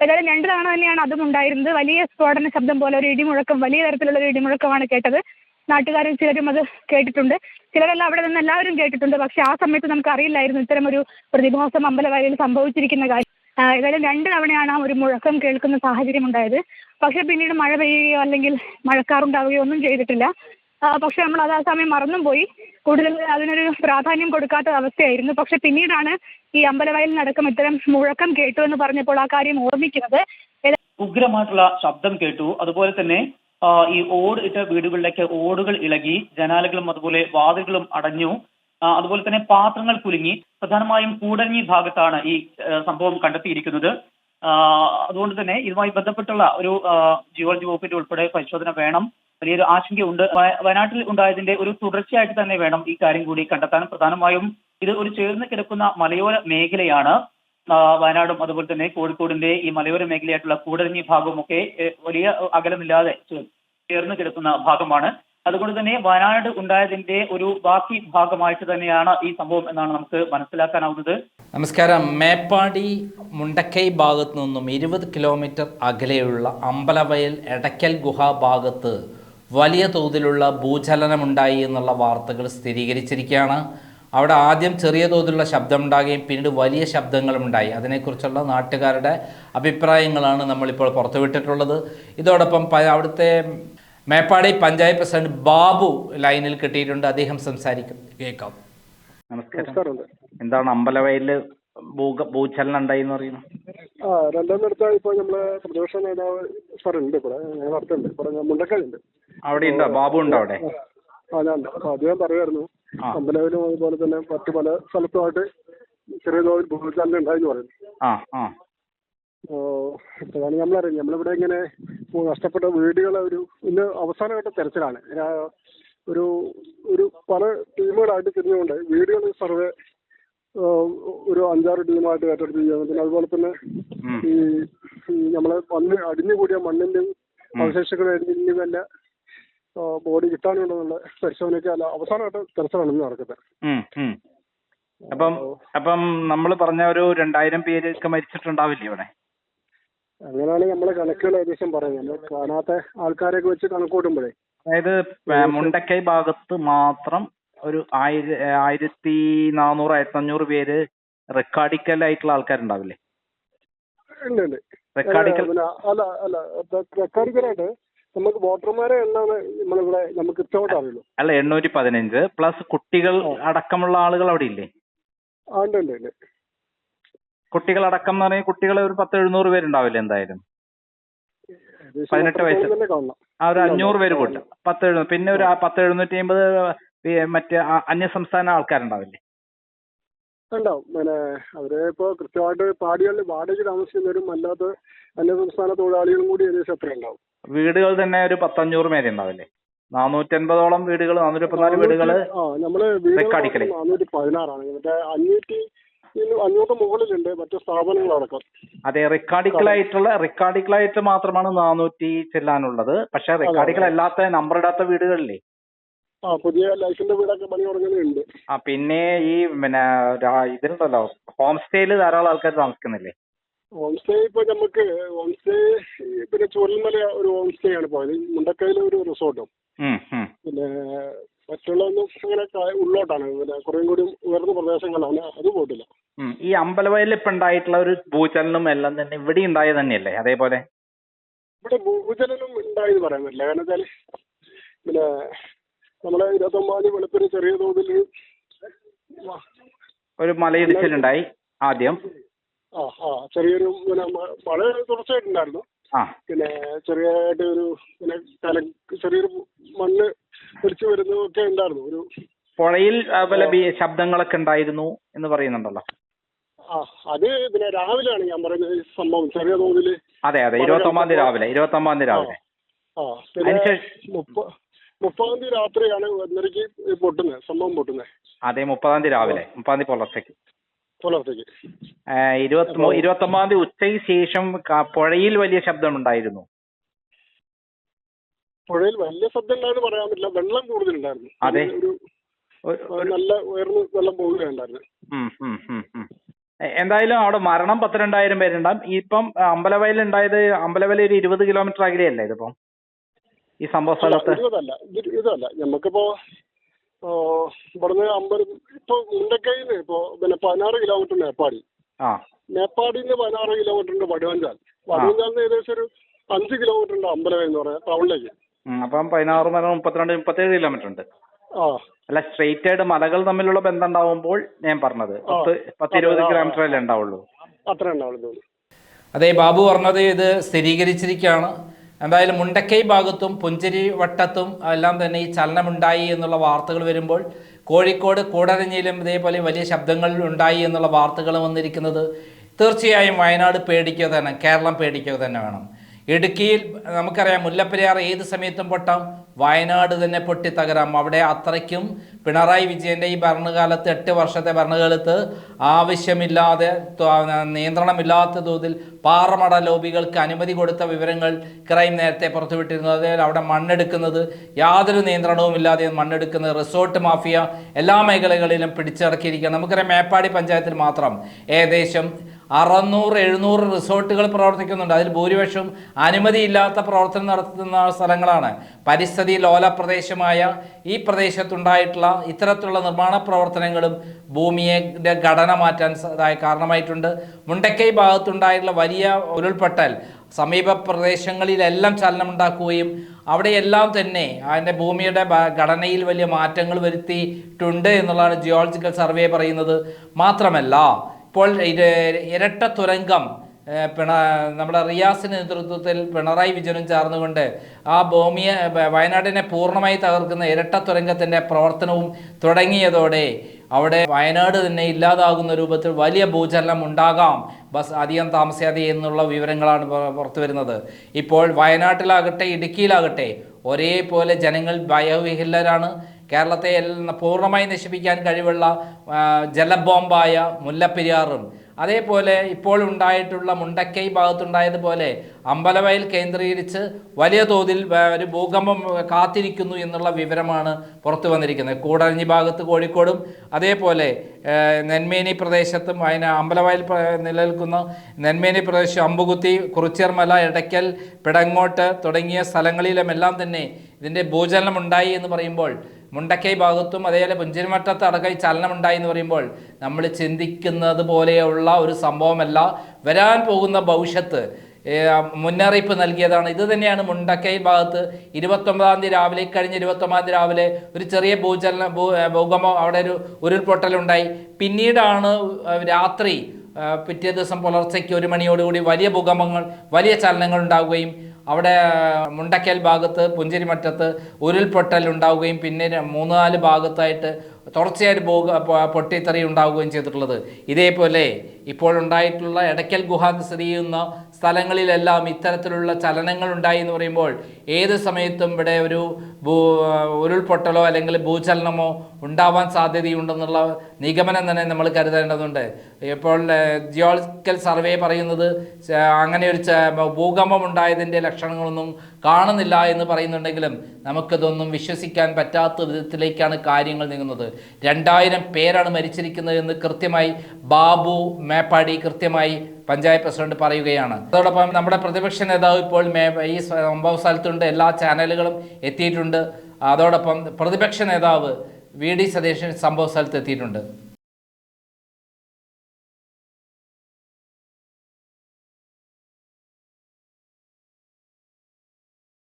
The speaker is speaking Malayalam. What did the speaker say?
ഏതായാലും രണ്ട് തവണ തന്നെയാണ് അതും ഉണ്ടായിരുന്നത്. വലിയ സ്ഫോടന ശബ്ദം പോലെ ഒരു ഇടിമുഴക്കം വലിയ തരത്തിലുള്ള ഒരു ഇടിമുഴക്കമാണ് കേട്ടത്. നാട്ടുകാരും ചിലരും അത് കേട്ടിട്ടുണ്ട്. ചിലരെല്ലാം അവിടെ നിന്ന് എല്ലാവരും കേട്ടിട്ടുണ്ട്. പക്ഷെ ആ സമയത്ത് നമുക്ക് അറിയില്ലായിരുന്നു ഇത്തരം ഒരു പ്രതിഭാസം അമ്പലവയലിൽ സംഭവിച്ചിരിക്കുന്ന കാര്യം. ഏതായാലും രണ്ട് തവണയാണ് ആ ഒരു മുഴക്കം കേൾക്കുന്ന സാഹചര്യം ഉണ്ടായത്. പക്ഷെ പിന്നീട് മഴ പെയ്യുകയോ അല്ലെങ്കിൽ മഴക്കാറുണ്ടാവുകയോ ഒന്നും ചെയ്തിട്ടില്ല. പക്ഷെ നമ്മൾ അത് ആ സമയം മറന്നും പോയി. കൂടുതൽ അതിനൊരു പ്രാധാന്യം കൊടുക്കാത്ത അവസ്ഥയായിരുന്നു. പക്ഷെ പിന്നീടാണ് ഈ അമ്പലവയലിനടക്കം ഇത്തരം മുഴക്കം കേട്ടു എന്ന് പറഞ്ഞപ്പോൾ ആ കാര്യം ഓർമ്മിക്കുന്നത്. ഉഗ്രമായിട്ടുള്ള ശബ്ദം കേട്ടു. അതുപോലെ തന്നെ ഈ ഓട് ഇട്ട വീടുകളിലേക്ക് ഓടുകൾ ഇളകി ജനാലകളും അതുപോലെ വാതിലുകളും അടഞ്ഞു. അതുപോലെ തന്നെ പാത്രങ്ങൾ കുലുങ്ങി. പ്രധാനമായും കൂടങ്ങി ഭാഗത്താണ് ഈ സംഭവം കണ്ടെത്തിയിരിക്കുന്നത്. അതുകൊണ്ട് തന്നെ ഇതുമായി ബന്ധപ്പെട്ടുള്ള ഒരു ജിയോളജി വകുപ്പിന്റെ ഉൾപ്പെടെ പരിശോധന വേണം. വലിയൊരു ആശങ്കയുണ്ട് വയ- വയനാട്ടിൽ ഉണ്ടായതിന്റെ ഒരു തുടർച്ചയായിട്ട് തന്നെ വേണം ഈ കാര്യം കൂടി കണ്ടെത്താൻ. പ്രധാനമായും ഇത് ഒരു ചേർന്ന് കിടക്കുന്ന മലയോര മേഖലയാണ്. വയനാടും അതുപോലെ തന്നെ കോഴിക്കോടിന്റെ ഈ മലയോര മേഖലയായിട്ടുള്ള കൂടരഞ്ഞി ഭാഗമൊക്കെ വലിയ അകലമില്ലാതെ ചേർന്ന് കിടക്കുന്ന ഭാഗമാണ്. അതുകൊണ്ട് തന്നെ വയനാട് ഉണ്ടായതിന്റെ ഒരു ബാക്കി ഭാഗമായിട്ട് തന്നെയാണ് ഈ സംഭവം എന്നാണ് നമുക്ക് മനസ്സിലാക്കാനാവുന്നത്. നമസ്കാരം. മേപ്പാടി മുണ്ടക്കൈ ഭാഗത്തു നിന്നും ഇരുപത് കിലോമീറ്റർ അകലെയുള്ള അമ്പലവയൽ എടയ്ക്കൽ ഗുഹ ഭാഗത്ത് വലിയ തോതിലുള്ള ഭൂചലനമുണ്ടായി എന്നുള്ള വാർത്തകൾ സ്ഥിരീകരിച്ചിരിക്കുകയാണ്. അവിടെ ആദ്യം ചെറിയ തോതിലുള്ള ശബ്ദമുണ്ടാകുകയും പിന്നീട് വലിയ ശബ്ദങ്ങളുമുണ്ടായി. അതിനെക്കുറിച്ചുള്ള നാട്ടുകാരുടെ അഭിപ്രായങ്ങളാണ് നമ്മളിപ്പോൾ പുറത്തുവിട്ടിട്ടുള്ളത്. ഇതോടൊപ്പം പ- അവിടുത്തെ മേപ്പാടി പഞ്ചായത്ത് പ്രസിഡന്റ് ബാബു ലൈനിൽ കിട്ടിയിട്ടുണ്ട്. അദ്ദേഹം സംസാരിക്കും. കേൾക്കാം. നമസ്കാരം. എന്താണ് അമ്പലവയലിൽ ഭൂക ഭൂചലനം ഉണ്ടായി എന്ന് പറയുന്നു ആ രണ്ടാമത്തെ ഇപ്പൊ നമ്മളെ പ്രതിപക്ഷ നേതാവ് സാറുണ്ട് ഉണ്ട് ഇവിടെ. വാർത്തയുണ്ട്. ഇവിടെ മുണ്ടക്കായുണ്ട് അവിടെ ഉണ്ടോ? ബാബു ഉണ്ടോ അവിടെ? ആ ഞാൻ ഉണ്ട്. അപ്പൊ അദ്ദേഹം പറയുമായിരുന്നു. അമ്പലവിലും അതുപോലെ തന്നെ മറ്റു പല സ്ഥലത്തുമായിട്ട് ചെറിയ തോതിൽ ഭൂചലനം ഉണ്ടായെന്ന് പറയുന്നു. ആ ആ. ഇപ്പോഴാണ് നമ്മളറിയുന്നത് നമ്മളിവിടെ ഇങ്ങനെ നഷ്ടപ്പെട്ട വീടുകളെ ഒരു ഇന്ന് അവസാനമായിട്ട് തെരച്ചിലാണ്. ഒരു ഒരു പല ടീമുകളായിട്ട് തിരിഞ്ഞുകൊണ്ട് വീടുകൾ സർവേ ഒരു അഞ്ചാറ് ടീമായിട്ട് ഏറ്റെടുത്ത് ചെയ്യാൻ പിന്നെ അതുപോലെ തന്നെ ഈ നമ്മളെ മണ്ണ് അടിഞ്ഞുകൂടിയ മണ്ണിന്റെ അവശേഷിക്കുന്ന തന്നെ ബോഡി കിട്ടാനുണ്ടെന്നുള്ള പരിശോധനയ്ക്ക് അല്ല അവസാനമായിട്ട് തെരച്ചിലാണ് ഇന്ന് നടക്കുന്നത്. അപ്പം അപ്പം നമ്മൾ പറഞ്ഞ ഒരു രണ്ടായിരം പേരൊക്കെ മരിച്ചിട്ടുണ്ടാവില്ലേ ഇവിടെ? അങ്ങനെയാണ് നമ്മളെ കണക്കുകൾ ഏകദേശം പറയുന്നത്. നമ്മൾ കാണാത്ത ആൾക്കാരെയൊക്കെ വെച്ച് കണക്കൂട്ടുമ്പോഴേ അതായത് മുണ്ടക്കൈ ഭാഗത്ത് മാത്രം ഒരു ആയിര ആയിരത്തി നാനൂറ് ആയിരത്തി അഞ്ഞൂറ് പേര് റെക്കാർഡിക്കൽ ആയിട്ടുള്ള ആൾക്കാരുണ്ടാവില്ലേ? റെക്കാർഡിക്കൽ അല്ല അല്ല റെക്കാർഡിക്കലായിട്ട് നമുക്ക് വോട്ടർമാരെ എണ്ണാണ് നമ്മളിവിടെ നമുക്ക് ഇഷ്ടമായിട്ട് അറിയുള്ളൂ. അല്ല എണ്ണൂറ്റി പതിനഞ്ച് പ്ലസ് കുട്ടികൾ അടക്കമുള്ള ആളുകൾ അവിടെ ഇല്ലേ? ആ ഉണ്ട് ഉണ്ട് ഉണ്ട്. കുട്ടികൾ അടക്കം എന്ന് പറഞ്ഞാൽ കുട്ടികളെ ഒരു പത്ത് എഴുന്നൂറ് പേരുണ്ടാവില്ലേ എന്തായാലും? പതിനെട്ട് വയസ്സ്. ആ ഒരു അഞ്ഞൂറ് പേര് കൂട്ടും. പത്ത് എഴുന്നൂറ് പിന്നെ ഒരു പത്ത് എഴുന്നൂറ്റി അമ്പത് മറ്റേ അന്യ സംസ്ഥാന ആൾക്കാരുണ്ടാവില്ലേ? ഉണ്ടാവും. പിന്നെ അവരെ ഇപ്പോ കൃത്യമായിട്ട് പാടികളിൽ വാടകയ്ക്ക് താമസിക്കുന്നവരും അല്ലാത്ത അന്യ സംസ്ഥാന തൊഴിലാളികളും കൂടി ഏകദേശം എത്ര ഉണ്ടാവും. വീടുകൾ തന്നെ ഒരു പത്തഞ്ഞൂറ് മേലെ ഉണ്ടാവില്ലേ? നാനൂറ്റൻപതോളം വീടുകൾ നാനൂറ്റിപ്പത്തിനാല് വീടുകൾ ആ നമ്മൾ വീടുകൾ. മാത്രം നാനൂറ്റി പതിനാറാണ് മറ്റേ അഞ്ഞൂറ്റി അഞ്ഞൂറ് മുകളിലുണ്ട് മറ്റു സ്ഥാപനങ്ങളടക്കം അതെ റെക്കാർഡിക്കലായിട്ടുള്ള റെക്കാർഡിക്കലായിട്ട് മാത്രമാണ് നാനൂറ്റി ചെല്ലാനുള്ളത്. പക്ഷെ റെക്കാർഡിക്കൽ അല്ലാത്ത നമ്പർ ഇടാത്ത വീടുകളില്ലേ? ആ പുതിയ ലൈഫിന്റെ വീടൊക്കെ പണി തുടങ്ങുന്നുണ്ട്. ആ പിന്നെ ഈ പിന്നെ ഇതിലുണ്ടല്ലോ ഹോം സ്റ്റേയിൽ ധാരാളം ആൾക്കാർ താമസിക്കുന്നില്ലേ? ഹോം സ്റ്റേ ഇപ്പൊ നമുക്ക് ഹോം സ്റ്റേ പിന്നെ ചുവരൽമല ഒരു ഹോം സ്റ്റേ ആണ് പോയത്. മുണ്ടക്കയിലെ ഒരു റിസോർട്ടും. പിന്നെ മറ്റുള്ളതൊന്നും അങ്ങനെ ഉള്ളോട്ടാണ്. പിന്നെ കുറേം കൂടി ഉയർന്ന പ്രദേശങ്ങളാണ്. അത് പോയിട്ടില്ല. ഈ അമ്പലവയലിൽ ഇപ്പൊ ഉണ്ടായിട്ടുള്ള ഒരു ഭൂചലനം എല്ലാം തന്നെ ഇവിടെ ഉണ്ടായത് തന്നെയല്ലേ? അതേപോലെ? ഇവിടെ ഭൂചലനം ഉണ്ടായെന്ന് പറയാൻ പറ്റില്ല. കാരണം വെച്ചാൽ പിന്നെ നമ്മളെ ഇരുപത്തൊമ്പതാം തീയതി വെളുപ്പിന് ചെറിയ തോതിൽ ഒരു മലയിടിച്ചിലുണ്ടായി ആദ്യം. ആ ആ. ചെറിയൊരു പിന്നെ മഴ തുടർച്ചയായിട്ടുണ്ടായിരുന്നു. പിന്നെ ചെറിയതായിട്ട് ഒരു പിന്നെ കല ചെറിയൊരു മണ്ണ് ഒലിച്ചു വരുന്നതൊക്കെ ഉണ്ടായിരുന്നു. ഒരു പുഴയിൽ ശബ്ദങ്ങളൊക്കെ ഉണ്ടായിരുന്നു എന്ന് പറയുന്നുണ്ടല്ലോ. ആ അത് പിന്നെ രാവിലെയാണ് ഞാൻ പറയുന്നത് ഈ സംഭവം. ചെറിയ തോതിൽ അതെ അതെ. ഇരുപത്തി ഒമ്പതാം തീയതി രാവിലെ ഇരുപത്തി ഒമ്പതാം തീയതി രാവിലെ. ആ പിന്നെ അതിനുശേഷം മുപ്പതാം തീയതി രാത്രിയാണ് ഒന്നരയ്ക്ക് പൊട്ടുന്നത് സംഭവം പൊട്ടുന്നത്. അതെ മുപ്പതാം തീയതി രാവിലെ മുപ്പതാം തീയതി പുലർച്ചയ്ക്ക്. ഇരുപത്തി ഒമ്പതാം തീയതി ഉച്ചയ്ക്ക് ശേഷം പുഴയിൽ വലിയ ശബ്ദം ഉണ്ടായിരുന്നു. പുഴയിൽ വലിയ ശബ്ദം ഉണ്ടായെന്ന് പറയാൻ പറ്റില്ല. വെള്ളം കൂടുതലുണ്ടായിരുന്നു. അതെ. നല്ല ഉയർന്ന് വെള്ളം പോവുകയുണ്ടായിരുന്നു. എ- എന്തായാലും അവിടെ മരണം പത്തിരണ്ടായിരം പേരുണ്ടാവും ഇപ്പം അമ്പലവയൽ ഉണ്ടായത് അമ്പലവയൽ ഒരു ഇരുപത് കിലോമീറ്റർ അകലെയല്ലേ ഇതിപ്പം? ഈ സംഭവ സ്ഥലത്ത്? ഇതല്ല ഇതല്ല നമുക്കിപ്പോ ഇവിടുന്ന് അമ്പലം ഇപ്പൊ മുണ്ടക്കൈന്ന് ഇപ്പോ പിന്നെ പതിനാറ് കിലോമീറ്റർ മേപ്പാടി. ആ. നിന്ന് പതിനാറ് കിലോമീറ്റർ ഉണ്ട് വടുവഞ്ചാൽ വടുവഞ്ചാലിന് ഏകദേശം ഒരു അഞ്ച് കിലോമീറ്റർ ഉണ്ട് അമ്പലം എന്ന് പറയാം ടൗണിലേക്ക് ഉം, അപ്പം പതിനാറ് മല മുപ്പത്തിരണ്ട് മുപ്പത്തേഴ് കിലോമീറ്റർ ഉണ്ട് ആ. അല്ല സ്ട്രെയിറ്റ് ആയിട്ട് മലകൾ തമ്മിലുള്ള ബന്ധം ഉണ്ടാവുമ്പോൾ ഞാൻ പറഞ്ഞത് പത്ത് പത്ത് ഇരുപത് കിലോമീറ്റർ അല്ലേ ഉണ്ടാവുള്ളൂ. അത്ര ഉണ്ടാവുള്ളൂ. തോന്നുന്നു അതെ ബാബു പറഞ്ഞത് ഇത് സ്ഥിരീകരിച്ചിരിക്കുകയാണ്. എന്തായാലും മുണ്ടക്കൈ ഭാഗത്തും പുഞ്ചിരി വട്ടത്തും എല്ലാം തന്നെ ഈ ചലനമുണ്ടായി എന്നുള്ള വാർത്തകൾ വരുമ്പോൾ കോഴിക്കോട് കൂടരഞ്ഞിയിലും ഇതേപോലെ വലിയ ശബ്ദങ്ങൾ ഉണ്ടായി എന്നുള്ള വാർത്തകൾ വന്നിരിക്കുന്നത് തീർച്ചയായും വയനാട് പേടിക്കുക തന്നെ കേരളം പേടിക്കുക തന്നെ വേണം. ഇടുക്കിയിൽ നമുക്കറിയാം മുല്ലപ്പെരിയാർ ഏത് സമയത്തും പൊട്ടാം. വയനാട് തന്നെ പൊട്ടി തകരാം. അവിടെ അത്രയ്ക്കും പിണറായി വിജയന്റെ ഈ ഭരണകാലത്ത് എട്ട് വർഷത്തെ ഭരണകാലത്ത് ആവശ്യമില്ലാതെ നിയന്ത്രണമില്ലാത്ത തോതിൽ പാറമട ലോബികൾക്ക് അനുമതി കൊടുത്ത വിവരങ്ങൾ ക്രൈം നേരത്തെ പുറത്തുവിട്ടിരുന്നു. അതേപോലെ അവിടെ മണ്ണെടുക്കുന്നത് യാതൊരു നിയന്ത്രണവും ഇല്ലാതെ മണ്ണെടുക്കുന്നത് റിസോർട്ട് മാഫിയ എല്ലാ മേഖലകളിലും പിടിച്ചടക്കിയിരിക്കുക നമുക്കറിയാം മേപ്പാടി പഞ്ചായത്തിൽ മാത്രം ഏകദേശം അറുന്നൂറ് എഴുന്നൂറ് റിസോർട്ടുകൾ പ്രവർത്തിക്കുന്നുണ്ട്. അതിൽ ഭൂരിപക്ഷവും അനുമതിയില്ലാത്ത പ്രവർത്തനം നടത്തുന്ന സ്ഥലങ്ങളാണ്. പരിസ്ഥിതി ലോല പ്രദേശമായ ഈ പ്രദേശത്തുണ്ടായിട്ടുള്ള ഇത്തരത്തിലുള്ള നിർമ്മാണ പ്രവർത്തനങ്ങളും ഭൂമിയുടെ ഘടന മാറ്റാൻ കാരണമായിട്ടുണ്ട്. മുണ്ടക്കൈ ഭാഗത്തുണ്ടായിട്ടുള്ള വലിയ ഉരുൾപൊട്ടൽ സമീപ പ്രദേശങ്ങളിലെല്ലാം ചലനമുണ്ടാക്കുകയും അവിടെയെല്ലാം തന്നെ അതിന്റെ ഭൂമിയുടെ ഘടനയിൽ വലിയ മാറ്റങ്ങൾ വരുത്തിയിട്ടുണ്ട് എന്നുള്ളതാണ് ജിയോളജിക്കൽ സർവേ പറയുന്നത്. മാത്രമല്ല ഇപ്പോൾ ഇത് ഇരട്ട തുരങ്കം പിണ നമ്മുടെ റിയാസിന്റെ നേതൃത്വത്തിൽ പിണറായി വിജയനും ചേർന്നുകൊണ്ട് ആ ഭൂമിയെ വയനാടിനെ പൂർണമായി തകർക്കുന്ന ഇരട്ട തുരങ്കത്തിന്റെ പ്രവർത്തനവും തുടങ്ങിയതോടെ അവിടെ വയനാട് തന്നെ ഇല്ലാതാകുന്ന രൂപത്തിൽ വലിയ ഭൂചലനം ഉണ്ടാകാം. ബസ് അധികം താമസിയാതെ എന്നുള്ള വിവരങ്ങളാണ് പുറ- പുറത്തു വരുന്നത്. ഇപ്പോൾ വയനാട്ടിലാകട്ടെ ഇടുക്കിയിലാകട്ടെ ഒരേപോലെ ജനങ്ങൾ ഭയവിഹ്വലരാണ്. കേരളത്തെ പൂർണമായി നശിപ്പിക്കാൻ കഴിവുള്ള ജലബോംബായ മുല്ലപ്പെരിയാറും. അതേപോലെ ഇപ്പോൾ ഉണ്ടായിട്ടുള്ള മുണ്ടക്കൈ ഭാഗത്തുണ്ടായതുപോലെ അമ്പലവയൽ കേന്ദ്രീകരിച്ച് വലിയ തോതിൽ ഒരു ഭൂകമ്പം കാത്തിരിക്കുന്നു എന്നുള്ള വിവരമാണ് പുറത്തു വന്നിരിക്കുന്നത്. കൂടരഞ്ഞി ഭാഗത്ത് കോഴിക്കോടും അതേപോലെ നെന്മേനി പ്രദേശത്തും അതിന് അമ്പലവയൽ നിലനിൽക്കുന്ന നെന്മേനി പ്രദേശം അമ്പുകുത്തി കുറിച്യർമല ഇടയ്ക്കൽ പിടങ്ങോട്ട് തുടങ്ങിയ സ്ഥലങ്ങളിലുമെല്ലാം തന്നെ ഇതിന്റെ ഭൂചലനം ഉണ്ടായി എന്ന് പറയുമ്പോൾ മുണ്ടക്കൈ ഭാഗത്തും അതേപോലെ പുഞ്ചിരിമറ്റത്ത് അടക്കം ചലനമുണ്ടായി എന്ന് പറയുമ്പോൾ നമ്മൾ ചിന്തിക്കുന്നത് പോലെയുള്ള ഒരു സംഭവമല്ല. വരാൻ പോകുന്ന ഭവിഷ്യത്ത് മുന്നറിയിപ്പ് നൽകിയതാണ്. ഇത് തന്നെയാണ് മുണ്ടക്കൈ ഭാഗത്ത് ഇരുപത്തൊമ്പതാം തീയതി രാവിലെ കഴിഞ്ഞ ഇരുപത്തൊമ്പതാം തീയതി രാവിലെ ഒരു ചെറിയ ഭൂചലന ഭൂ ഭൂകമ്പം അവിടെ ഒരു ഉരുൾപൊട്ടലുണ്ടായി. പിന്നീടാണ് രാത്രി പിറ്റേ ദിവസം പുലർച്ചയ്ക്ക് ഒരു മണിയോടുകൂടി വലിയ ഭൂകമ്പങ്ങൾ വലിയ ചലനങ്ങൾ ഉണ്ടാവുകയും അവിടെ മുണ്ടക്കൽ ഭാഗത്ത് പുഞ്ചിരിമറ്റത്ത് ഉരുൾപൊട്ടൽ ഉണ്ടാവുകയും പിന്നെ മൂന്ന് നാല് ഭാഗത്തായിട്ട് തുടർച്ചയായിട്ട് ഭൂക പൊ- പൊട്ടിത്തെറി ഉണ്ടാവുകയും ചെയ്തിട്ടുള്ളത്. ഇതേപോലെ ഇപ്പോൾ ഉണ്ടായിട്ടുള്ള എടയ്ക്കൽ ഗുഹ സ്ഥിതി ചെയ്യുന്ന സ്ഥലങ്ങളിലെല്ലാം ഇത്തരത്തിലുള്ള ചലനങ്ങൾ ഉണ്ടായി എന്ന് പറയുമ്പോൾ ഏത് സമയത്തും ഇവിടെ ഒരു ഭൂ ഉരുൾപൊട്ടലോ അല്ലെങ്കിൽ ഭൂചലനമോ ഉണ്ടാവാൻ സാധ്യതയുണ്ടെന്നുള്ള നിഗമനം തന്നെ നമ്മൾ കരുതേണ്ടതുണ്ട്. ഇപ്പോൾ ജിയോളജിക്കൽ സർവേ പറയുന്നത് അങ്ങനെ ഒരു ഭൂകമ്പം ഉണ്ടായതിന്റെ ലക്ഷണങ്ങളൊന്നും കാണുന്നില്ല എന്ന് പറയുന്നുണ്ടെങ്കിലും നമുക്കിതൊന്നും വിശ്വസിക്കാൻ പറ്റാത്ത വിധത്തിലേക്കാണ് കാര്യങ്ങൾ നീങ്ങുന്നത്. രണ്ടായിരം പേരാണ് മരിച്ചിരിക്കുന്നത് എന്ന് കൃത്യമായി ബാബു മേപ്പാടി കൃത്യമായി പഞ്ചായത്ത് പ്രസിഡന്റ് പറയുകയാണ്. അതോടൊപ്പം നമ്മുടെ പ്രതിപക്ഷ നേതാവ് ഇപ്പോൾ ഈ സംഭവ സ്ഥലത്തുണ്ട്. എല്ലാ ചാനലുകളും എത്തിയിട്ടുണ്ട്. അതോടൊപ്പം പ്രതിപക്ഷ നേതാവ് വി. ഡി. സതീശൻ സംഭവ സ്ഥലത്ത് എത്തിയിട്ടുണ്ട്.